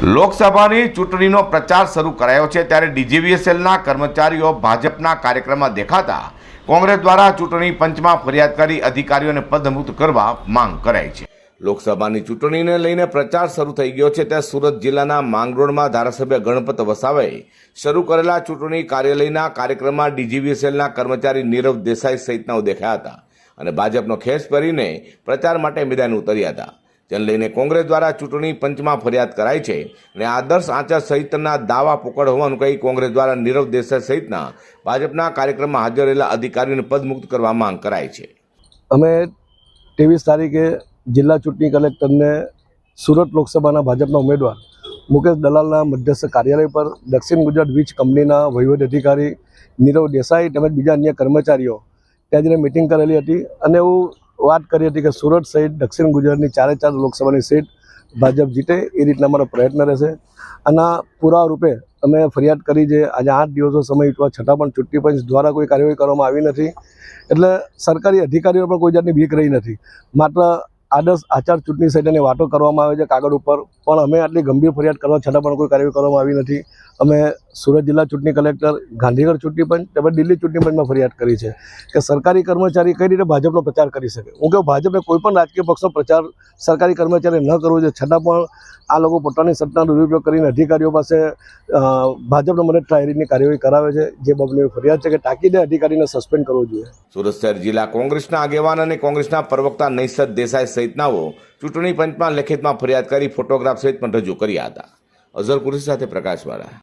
લોકસભાની ચૂંટણીનો પ્રચાર શરૂ કરાયો છે ત્યારે ડીજીવીએસએલના કર્મચારીઓ ભાજપના કાર્યક્રમમાં દેખાતા કોંગ્રેસ દ્વારા ચૂંટણી પંચમાં ફરિયાદ કરી અધિકારીઓને પદમુક્ત કરવા માંગ કરાઈ છે. લોકસભાની ચૂંટણીને લઈને પ્રચાર શરૂ થઈ ગયો છે ત્યાં સુરત જિલ્લાના માંગરોળમાં ધારાસભ્ય ગણપત વસાવાએ શરૂ કરેલા ચૂંટણી કાર્યાલયના કાર્યક્રમમાં ડીજીવીએસએલના કર્મચારી નીરવ દેસાઈ સહિતનાઓ દેખાયા હતા અને ભાજપનો ખેસ ભરીને પ્રચાર માટે મેદાન ઉતર્યા હતા. જેને લઈને કોંગ્રેસ દ્વારા ચૂંટણી પંચમાં ફરિયાદ કરાઈ છે અને આદર્શ આચાર સહિતના દાવા પોકળ હોવાનું કહી કોંગ્રેસ દ્વારા નીરવ દેસાઈ સહિતના ભાજપના કાર્યક્રમમાં હાજર રહેલા અધિકારીઓને પદમુક્ત કરવા માંગ કરાઈ છે. અમે ત્રેવીસ તારીખે જિલ્લા ચૂંટણી કલેક્ટરને સુરત લોકસભાના ભાજપના ઉમેદવાર મુકેશ દલાલના મધ્યસ્થ કાર્યાલય પર દક્ષિણ ગુજરાત વીજ કંપનીના વહીવટ અધિકારી નીરવ દેસાઈ તેમજ બીજા અન્ય કર્મચારીઓ ત્યાં જઈને મિટિંગ કરેલી હતી અને એવું વાત કરી હતી કે સુરત સહિત દક્ષિણ ગુજરાતની ચારે ચાર લોકસભાની સીટ ભાજપ જીતે એ રીતના અમારો પ્રયત્ન રહેશે. આના પુરાવા રૂપે અમે ફરિયાદ કરી છે, આજે આઠ દિવસો સમય વીતવા છતાં પણ ચૂંટણી પંચ દ્વારા કોઈ કાર્યવાહી કરવામાં આવી નથી. એટલે સરકારી અધિકારીઓ પણ કોઈ જાતની બીક રહી નથી. માત્ર આદર્શ આચાર ચૂંટણી સહિતની વાતો કરવામાં આવે છે કાગળ ઉપર, પણ અમે આટલી ગંભીર ફરિયાદ કરવા છતાં પણ કોઈ કાર્યવાહી કરવામાં આવી નથી. અમે સુરત જિલ્લા ચૂંટણી કલેક્ટર, ગાંધીનગર ચૂંટણી પંચ તેમજ દિલ્હી ચૂંટણી પંચમાં ફરિયાદ કરી છે કે સરકારી કર્મચારી કઈ રીતે ભાજપનો પ્રચાર કરી શકે. હું કહું ભાજપે કોઈ પણ રાજકીય પક્ષનો પ્રચાર સરકારી કર્મચારી ન કરવો જોઈએ. છતાં પણ આ લોકો પોતાની સત્તાનો દુરુપયોગ કરીને અધિકારીઓ પાસે ભાજપનો મને ટ્રાયરીની કાર્યવાહી કરાવે છે. જે બાબતની ફરિયાદ છે કે તાકીદે અધિકારીને સસ્પેન્ડ કરવો જોઈએ. સુરત શહેર જિલ્લા કોંગ્રેસના આગેવાન અને કોંગ્રેસના પ્રવક્તા નૈસદ દેસાઈ સહિતનાઓ ચૂંટણી પંચમાં લેખિતમાં ફરિયાદ કરી ફોટોગ્રાફ સહિત પણ રજૂ કર્યા હતા. અઝર કુરેશી સાથે પ્રકાશવાળા